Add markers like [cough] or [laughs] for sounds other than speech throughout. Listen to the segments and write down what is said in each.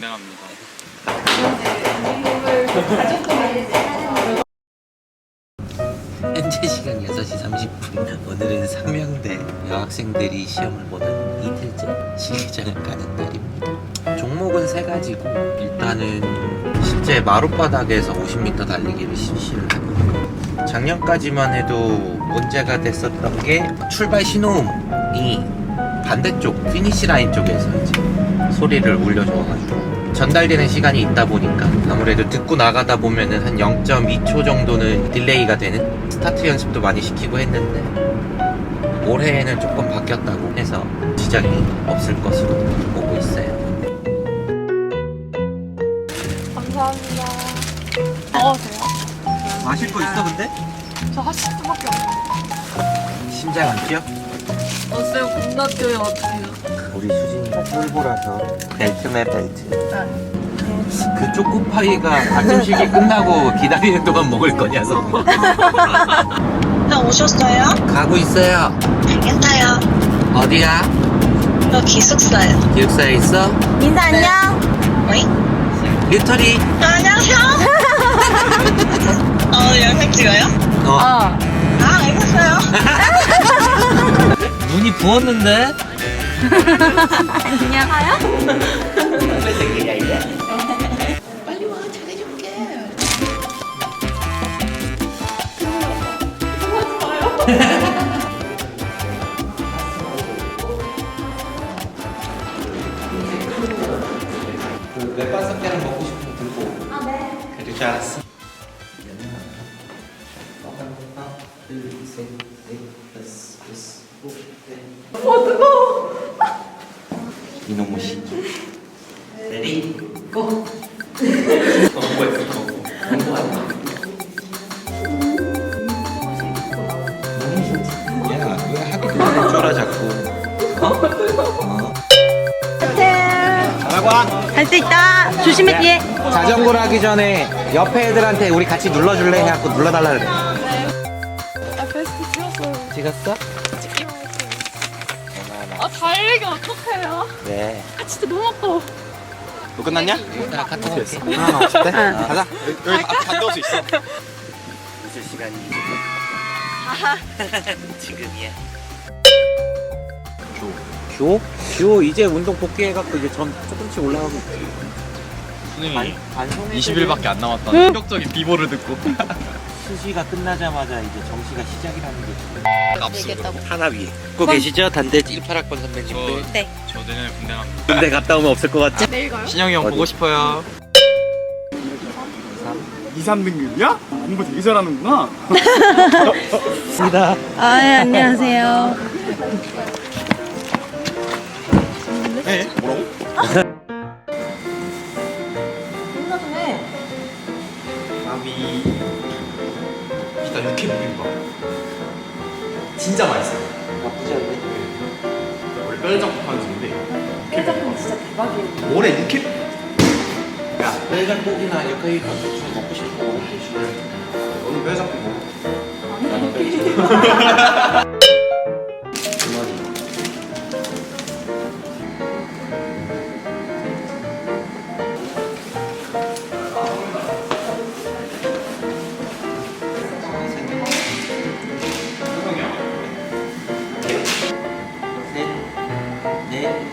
갑니다. 현재 시간 6시 30분 오늘은 3명대 여학생들이 시험을 보는 이틀째 시기장을 가는 날입니다 종목은 세 가지고 일단은 실제 마룻바닥에서 50m 달리기를 실시를 하고 작년까지만 해도 문제가 됐었던 게 출발 신호음이 반대쪽 피니시 라인 쪽에서 이제 소리를 울려줘가지고 전달되는 시간이 있다 보니까 아무래도 듣고 나가다 보면은 한 0.2초 정도는 딜레이가 되는 스타트 연습도 많이 시키고 했는데 올해에는 조금 바뀌었다고 해서 지장이 없을 것으로 보고 있어요. 감사합니다. 먹어도 돼요? 마실 거 있어 근데? 저 하시트밖에 없는데. 심장 안 뛰어? 어쌤 겁나 뛰어요 어떡해요? 우리 수진이가 쫄보라서 벨트네 벨트. 그 초코파이가 가끔씩이 끝나고 기다리는 동안 먹을 거냐서 [laughs] 형 오셨어요? 가고 있어요. 알겠어요. 어디야? 저 기숙사요. 기숙사에 있어? 인사 안녕. 어이? 리터리. 안녕하세요. [laughs] 어, 영상 찍어요? 어. 어. 아, 알겠어요. [laughs] 눈이 부었는데? 안녕하요. 그 웹반 섞개는 먹고 싶으면 들고. 아, 네. 그럴 줄 알았어. 하나, 둘, 셋, 넷, 다섯, 여섯, 일곱, 넷. 어, 뜨거워. 이놈의 새끼. 레디, 고! 어, 뭐야, 그거. 공부하는 야, 왜 하기도 전에 쫄아, 자꾸. 어? 할수 있다. 조심해 뒤에. 자전거를 하기 전에 옆에 애들한테 우리 같이 눌러줄래 해갖고 눌러달라 그래. 아 베스트 찍었어요. 찍었어? 네. 아 진짜 너무 아까워. 너 끝났냐? 나 카톡 올게. 아, 어때? 가자. 여기 갔다 올수 있어. 웃을 시간이 [laughs] 지금이야. 교? 교 이제 운동 복귀해갖고 이제 점 조금씩 올라가고 있지. 선생님이 반송이 20일밖에 안 남았다는 충격적인 비보를 듣고 [laughs] 수시가 끝나자마자 이제 정시가 시작이라는 게 압수. 하나 위에. 듣고 계시죠? 단대 18학번 선배님들. 저, 저 내년에 군대 갑니다. 군대 갔다 오면 없을 것 같지? 내일 가요? 신영이 형 어디? 보고 싶어요. 2, 3등급이야? 공부 되게 잘하는구나. 있습니다. [laughs] 아 네, 안녕하세요. 네? 뭐라고? [laughs] 일단 육회 비빔밥. 진짜 맛있어요. 나쁘지 않네. 원래 뼈장국 하는 집인데. 뼈장국 진짜 대박이에요. 올해 육회. 야, 뼈장국이나 좀 먹고 싶은 거 먹고 싶어. 너는 뼈장국 먹어. 주머니.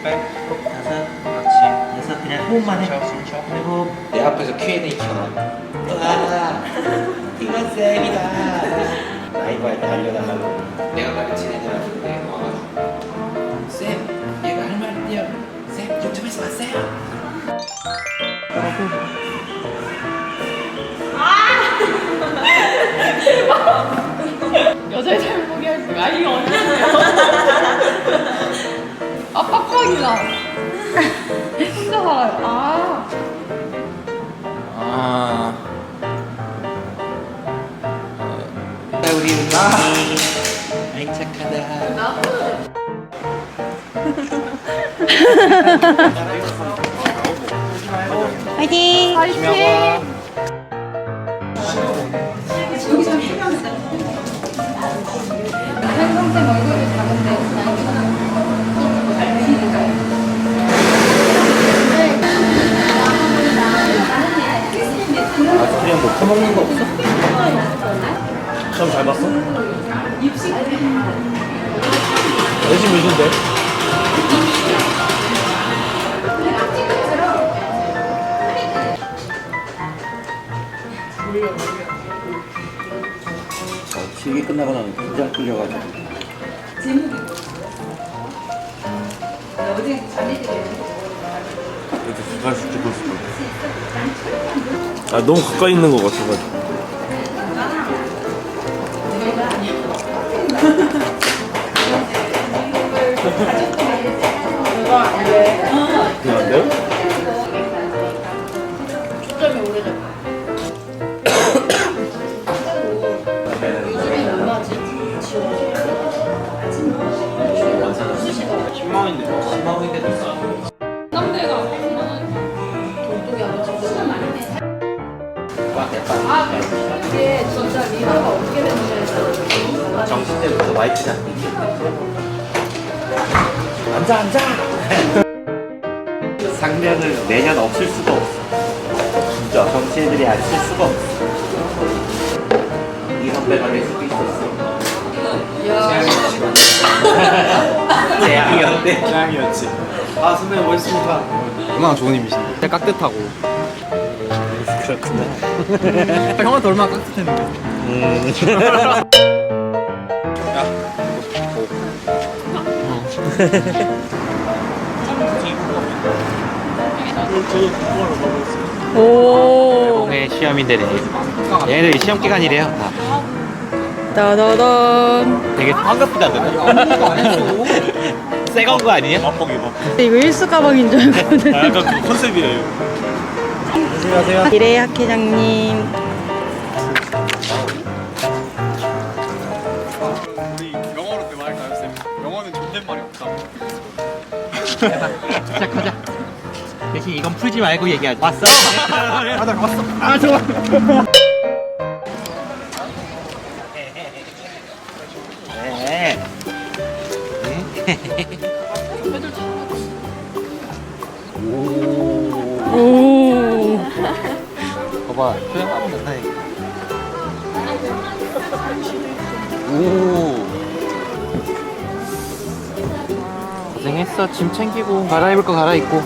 넷, 다섯, 그렇지. 여섯, 그냥 호흡만 해. 그리고 내 앞에서 Q&A 켜놔. 와, 이건 쌤이다. 라이브 할때 알려달라고. 내가 가르친 애들한테 와가지고. 쌤, 얘가 할말 있대요. 쌤, 유튜브에서 봤어요. 화이팅! 화이팅! 아이스크림 뭐 퍼먹는 거 없어? 시험 잘 봤어? 요즘 몇인데? 실기 끝나고 나면 긴장 풀려가지고 이렇게 가까이서 찍고 있어. 아 너무 가까이 있는 것 같아가지고. 이거 안 돼요? 와이프가 앉아 앉아 [laughs] 상면을 내년 없을 수가 없어 진짜 정치 애들이 안 쓸 수가 없어 이 선배가 될 수도 있었어 재앙이었대 짱이었지. 아 선배님 멋있습니다. 얼마나 좋은 힘이신데. 깍듯하고. 그렇구나. [laughs] 형한테 얼마나 깍듯했는데. [laughs] 오. 공의 시험인데네 얘네들 시험 기간이래요 다. 따다단. 되게 황급하다던데 [laughs] 새건 거 아니에요? 맛보기 맛. 이거 일수 가방인 줄 알거든. 아, 약간 그 컨셉이에요. 안녕하세요. 미래 학회장님. 시작하자 대신 이건 풀지 말고 얘기하자 왔어? 맞아, 왔어. 아, 좋아. 네. 오. 봐봐 표현 한번 나타내 오 고생했어 짐 챙기고 갈아입을 거 갈아입고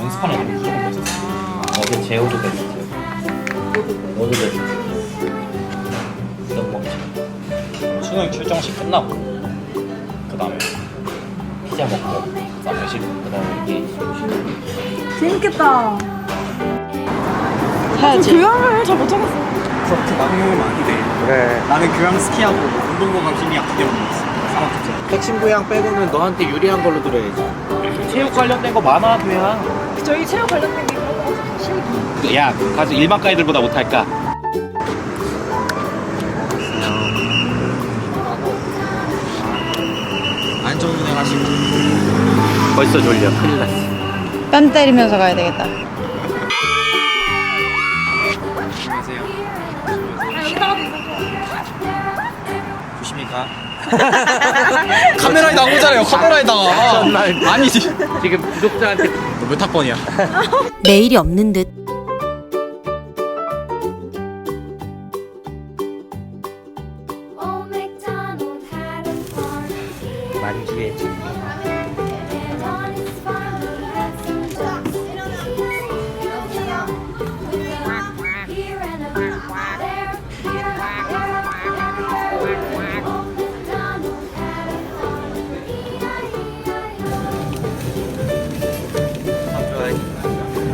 연습하는 거 무조건 베스트 어제 제호도 베스트 너도 베스트 넌 멈춰 수능 출정식 끝나고 그 다음에 피자 먹고 나 회식 그 다음에 이게 재밌겠다. 해야지. 교양을 잘 못하겠어. 그렇게 막으면 안 돼. 그래 나는 교양 스키하고 운동보감 힘이 약기 때문에 상황 특 성. 핵심 부양 빼고는 너한테 유리한 걸로 들어야지 체육 관련된 거 많아 도야 저희 체육 관련된 게 그런 거 같아서 실기. 야 가서 일반 과애들보다 못할까 안전운행 하시고. 벌써 졸려 큰일 났어 뺨 때리면서 가야 되겠다. 조심히 가. [laughs] 카메라에 나오잖아요. 카메라에다가. [laughs] 아니지. 지금 구독자한테 너몇 학번이야? [laughs] 내일이 없는 듯. 만주에 And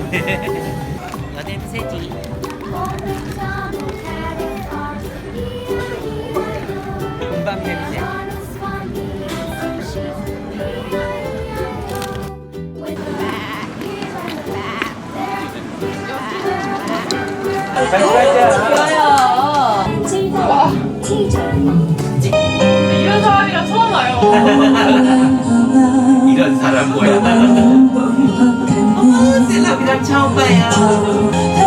Farm. 금방 냄새 이런 사람이랑 처음 와요. 이런 사람 뭐야 ကချောင်းပန်ရ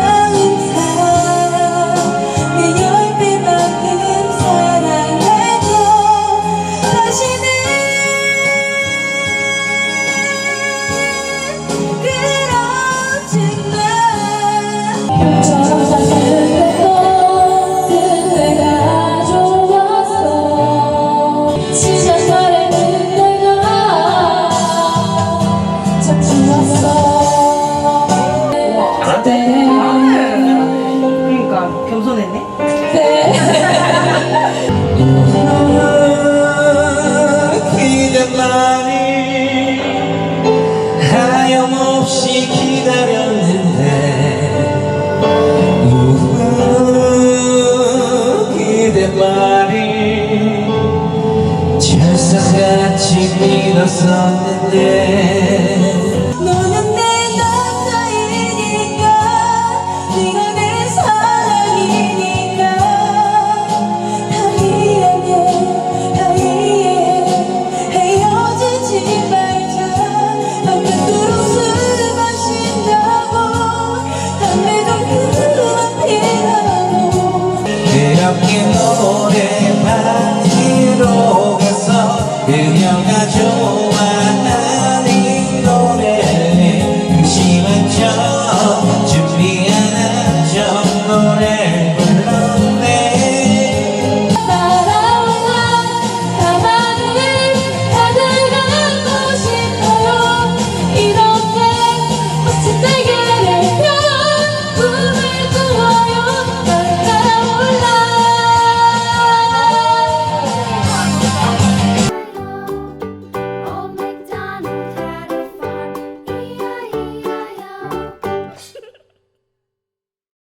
겸손했네? 그대만이 하염없이 기다렸는데 우후 그대만이 철사같이 믿었었는데 그